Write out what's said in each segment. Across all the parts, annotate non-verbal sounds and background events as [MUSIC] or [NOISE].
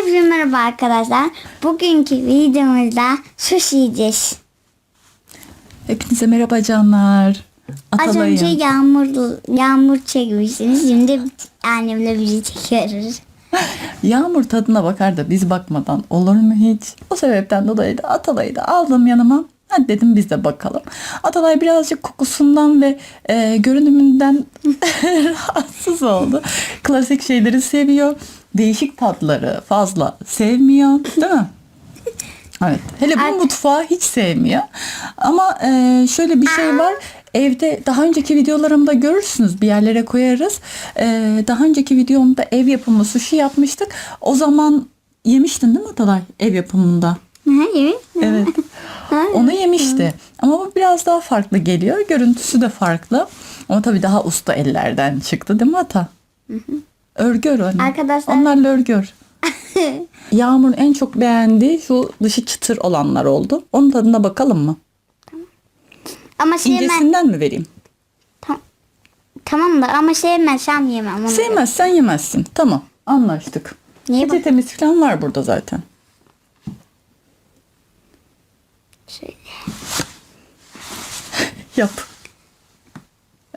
Hepinize merhaba arkadaşlar. Bugünkü videomuzda sushi yiyeceğiz. Hepinize merhaba canlar. Az Atalay'ım. önce yağmur yağmur çekmişsiniz. Şimdi annemle bizi çekiyoruz. Yağmur tadına bakar da biz bakmadan olur mu hiç? O sebepten dolayı da Atalay'ı da aldım yanıma. Hadi dedim biz de bakalım. Atalay birazcık kokusundan ve e, görünümünden [LAUGHS] rahatsız oldu. Klasik şeyleri seviyor. Değişik tatları fazla sevmiyor. Değil mi? [LAUGHS] Evet. Hele bu mutfağı hiç sevmiyor. Ama e, şöyle bir şey var. Evde daha önceki videolarımda görürsünüz bir yerlere koyarız. E, daha önceki videomda ev yapımı sushi yapmıştık. O zaman yemiştin değil mi Atalay ev yapımında? [LAUGHS] Evet. [LAUGHS] Evet. Onu yemişti. Ama bu biraz daha farklı geliyor. Görüntüsü de farklı. Ama tabii daha usta ellerden çıktı değil mi Ata? Örgür hani. Arkadaşlar- Onlarla örgür. [LAUGHS] Yağmur'un en çok beğendiği şu dışı çıtır olanlar oldu. Onun tadına bakalım mı? Ama sevmez. İncesinden mi vereyim? Tam, tamam da ama sevmezsem yemem. Onu Sevmezsen yemezsin. Tamam anlaştık. Niye Peçetemiz falan var burada zaten. Şöyle. [LAUGHS] Yap.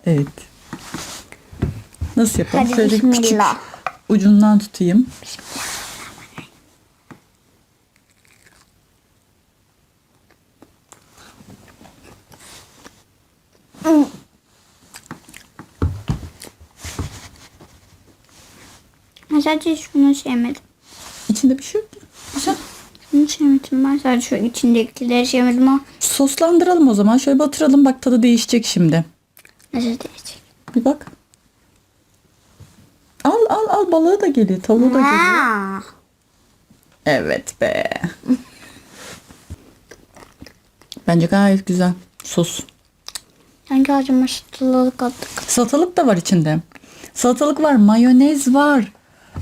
Evet. Nasıl yapalım? Hadi Şöyle küçük bismillah. ucundan tutayım. Ben sadece şunu sevmedim. İçinde bir şey yok. ki. Güzel. Şunu sevmedim. Ben sadece şu içindekileri sevmedim ama Soslandıralım o zaman. Şöyle batıralım. Bak tadı değişecek şimdi. nasıl diyecek? Bir bak. Al al al balığı da geliyor. Tavuğu da geliyor. Evet be. Bence gayet güzel. Sos. Sanki acıma şıtlalık attık. Salatalık da var içinde. Salatalık var, mayonez var.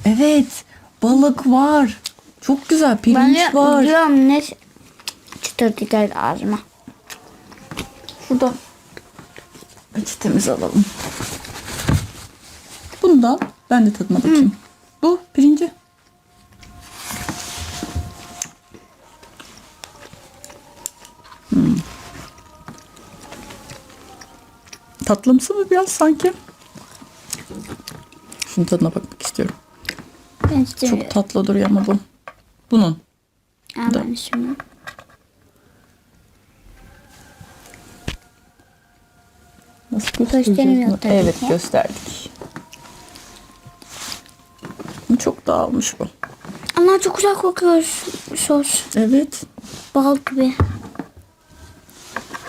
Evet, balık var. Çok güzel, pirinç Ben de var. diyorum ne çıtırdı geldi ağzıma. Şurada peçetemizi alalım. Bunu da al. Ben de tadına bakayım. Bu pirinci. Hmm. Tatlımsı mı biraz sanki? Şunun tadına bakmak istiyorum. Ben istemiyorum. Çok tatlı duruyor ama bu. Bunun. Ha, ben istemiyorum. Nasıl tabii Evet ki. gösterdik. Çok dağılmış bu. Ama çok güzel kokuyor sos. Evet. Bal gibi.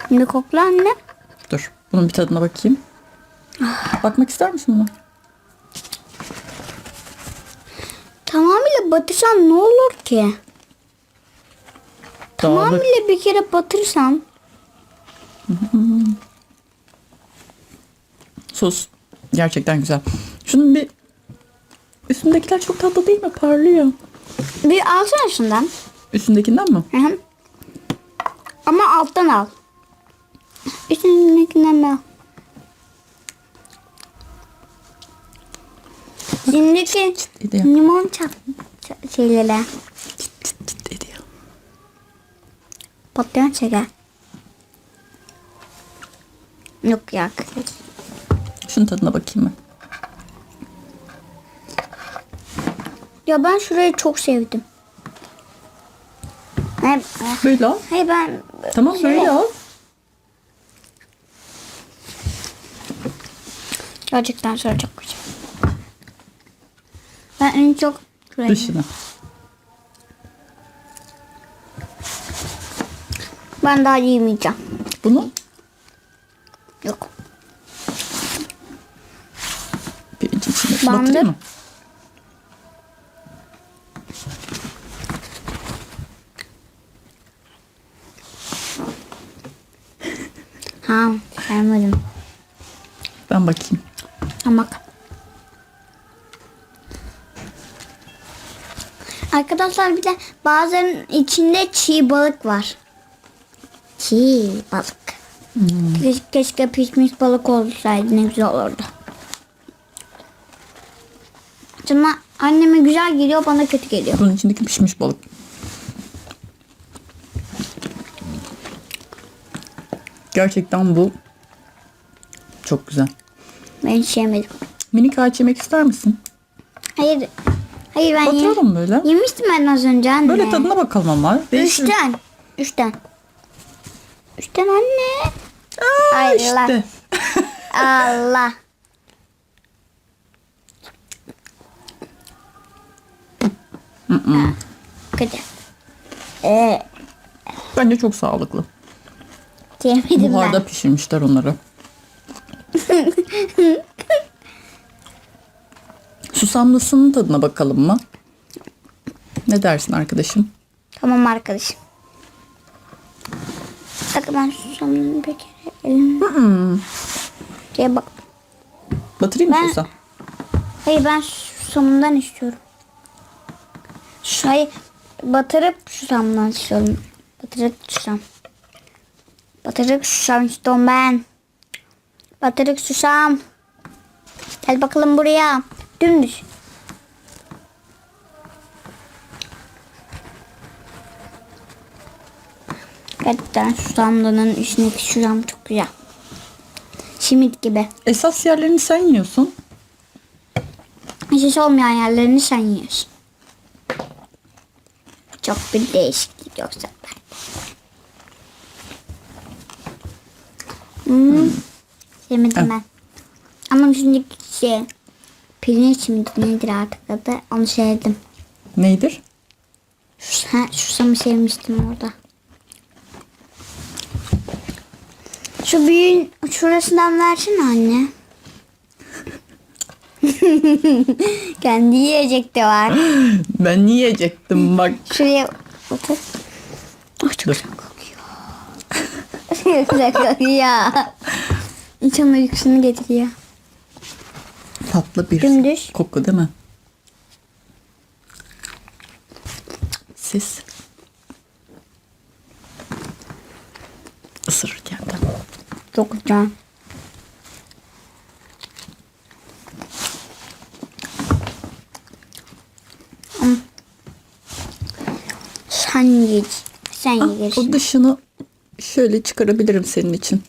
Şimdi kokla anne. Dur. Bunun bir tadına bakayım. Bakmak ister misin buna? Tamamıyla batırsan ne olur ki? Dağılık. Tamamıyla bir kere batırsan. Sos. Gerçekten güzel. Şunun bir üstündekiler çok tatlı değil mi? Parlıyor. Bir alsana şundan. Üstündekinden mi? Hı hı. Ama alttan al. Üstündekinden al. Şimdiki ediyor. limon çat- şeylere ediyor. patlayan şeker. Yok ya. Şunun tadına bakayım ben. Ya ben şurayı çok sevdim. Hayır, Böyle al. hayır ben Tamam böyle al. gerçekten sonra çok güzel. Ben en çok şurayı- Dışına. Ben daha yemeyeceğim. Bunu Yok. pirinç içine batırayım mı? Ha, sevmedim. Ben bakayım. Ama bak. Arkadaşlar bir de bazen içinde çiğ balık var. Çiğ balık. Keşke, keşke pişmiş balık olsaydı ne güzel olurdu. Ama Anneme güzel geliyor bana kötü geliyor. Bunun içindeki pişmiş balık. Gerçekten bu çok güzel. Ben hiç yemedim. Minik ağaç yemek ister misin? Hayır. Hayır ben ye- Batıralım böyle. yemiştim ben az önce anne. Böyle tadına bakalım ama. Değiştir. Üçten. Üçten. Üçten anne. Aa, Ay, işte. Allah. Kötü. Ee, Bence çok sağlıklı. Yemedim Buharda ben. pişirmişler onları. [LAUGHS] Susamlısının tadına bakalım mı? Ne dersin arkadaşım? Tamam arkadaşım. Bak ben susamını bir kere elim. Diye bak. Batırayım mı Ben- susam? Hayır ben susamından istiyorum. Hayır batırıp susamdan istiyorum. Batırıp susam. Batırık susam istiyorum ben. Batırık susam. Gel bakalım buraya. Dümdüz. Gerçekten susamlının üstündeki susam çok güzel. Simit gibi. Esas yerlerini sen yiyorsun. Hiç olmayan yerlerini sen yiyorsun. Çok bir değişiklik yoksa ben. Hmm. Yemedim ben. Ama şimdi şey pirinç mi nedir artık adı onu sevdim. Neydir? Şu, ha, susamı sevmiştim orada. Şu büyüğün şurasından versene anne. [LAUGHS] Kendi yiyecek de var. Ben yiyecektim bak. Şuraya otur. Oh, çok Dur. güzel. Çok güzel kokuyor. İnsan uykusunu getiriyor. Tatlı bir Dümdüz. koku değil mi? Siz ısırırken de. Çok güzel. Sen ye. Sen yersin. o dışını şöyle çıkarabilirim senin için.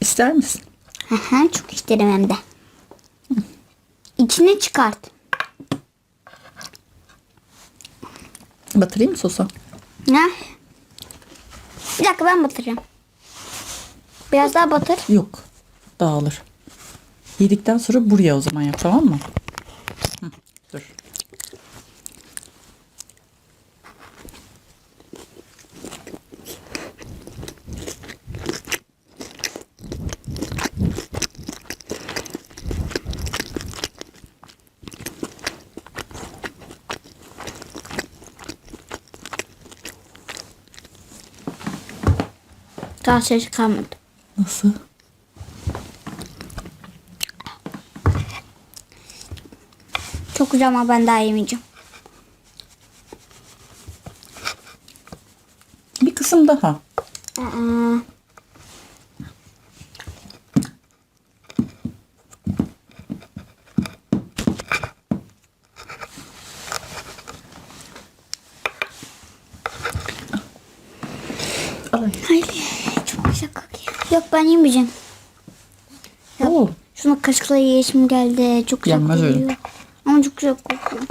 İster misin? Aha, çok isterim hem de. İçini çıkart. Batırayım mı sosa? Ne? Bir dakika ben batıracağım. Biraz daha batır. Yok. Dağılır. Yedikten sonra buraya o zaman yap tamam mı? Hı, dur. Daha ses kalmadı. Nasıl? Çok güzel ama ben daha yemeyeceğim. Bir kısım daha. Aa, Ay. hayır. Kokuyor. Yok ben yemeyeceğim. Oo. Şunu kaşıkla yiyesim geldi. Çok güzel Yenmez öyle. kokuyor. Ama çok güzel kokuyor.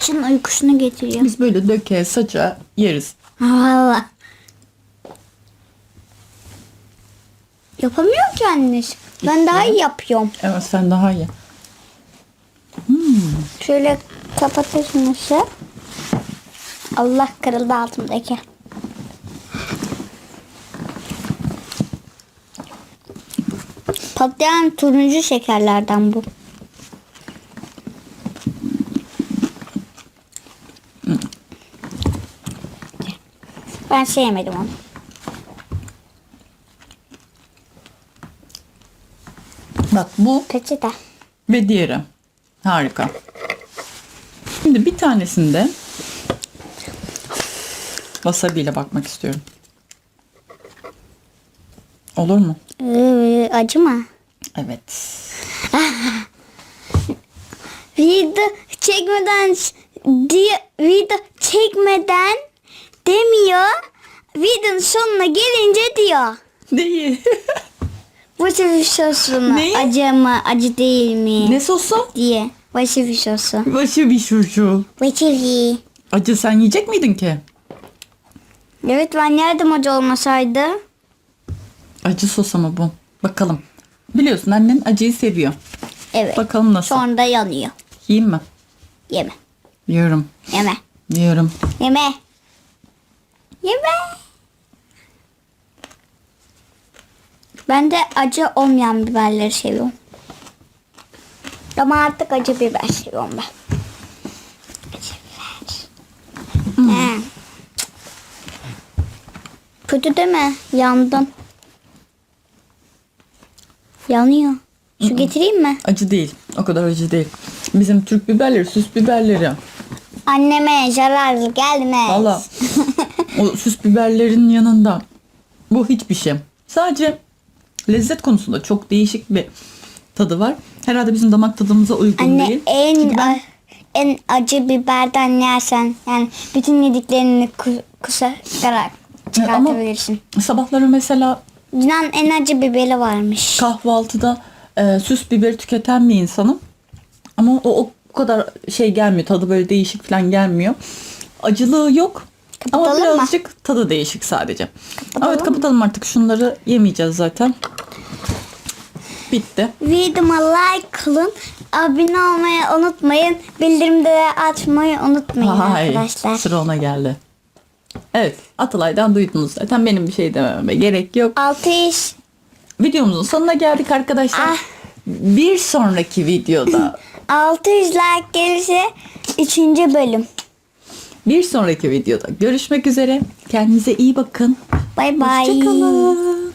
Şunun uykusunu getiriyor. Biz böyle döke saça yeriz. Valla. Yapamıyorum ki annesi. Ben daha iyi yapıyorum. Evet sen daha iyi. Şöyle kapatıyorsun ışığı. Allah kırıldı altımdaki. Patlayan turuncu şekerlerden bu. Ben sevmedim onu. Bak bu Peçete. ve diğeri. Harika. Şimdi bir tanesinde wasabi ile bakmak istiyorum. Olur mu? Ee, acı mı? Evet. [LAUGHS] De çekmeden diye, video çekmeden demiyor. Videonun sonuna gelince diyor. Neyi? Vasabi sosu mu? Ne? Acı mı? Acı değil mi? ne sosu? Diye. Vasabi sosu. Başı bir şuşu. Vasabi. Acı sen yiyecek miydin ki? Evet ben yerdim acı olmasaydı. Acı sos ama bu. Bakalım. Biliyorsun annen acıyı seviyor. Evet. Bakalım nasıl. Sonra yanıyor. Yiyeyim mi? Yeme. Yiyorum. Yeme. Yiyorum. Yeme. Yeme. Ben de acı olmayan biberleri seviyorum. Ama artık acı biber seviyorum ben. Acı biber. He. Kötü değil mi? Yandım. Yanıyor. Su getireyim mi? Acı değil. O kadar acı değil. Bizim Türk biberleri, süs biberleri. Anneme zarar gelmez. Valla [LAUGHS] o süs biberlerin yanında bu hiçbir şey. Sadece lezzet konusunda çok değişik bir tadı var. Herhalde bizim damak tadımıza uygun Anne değil. en ben- en acı biberden yersen yani bütün yediklerini ku- kusarak çıkartabilirsin. sabahları mesela Dünyanın en acı biberi varmış. kahvaltıda e, süs biberi tüketen bir insanım. Ama o, o kadar şey gelmiyor. Tadı böyle değişik falan gelmiyor. Acılığı yok. Ama Kapatalım mı? birazcık tadı değişik sadece. evet kapatalım artık. Şunları yemeyeceğiz zaten. Bitti. Videoma like kılın. Abone olmayı unutmayın. Bildirimleri açmayı unutmayın Hay, arkadaşlar. sıra ona geldi. Evet Atalay'dan duydunuz zaten benim bir şey dememe gerek yok. Altı iş. Videomuzun sonuna geldik arkadaşlar. Ah. Bir sonraki videoda [LAUGHS] 600 like gelirse 3. bölüm. bir sonraki videoda görüşmek üzere. Kendinize iyi bakın. Bay bay. Hoşçakalın.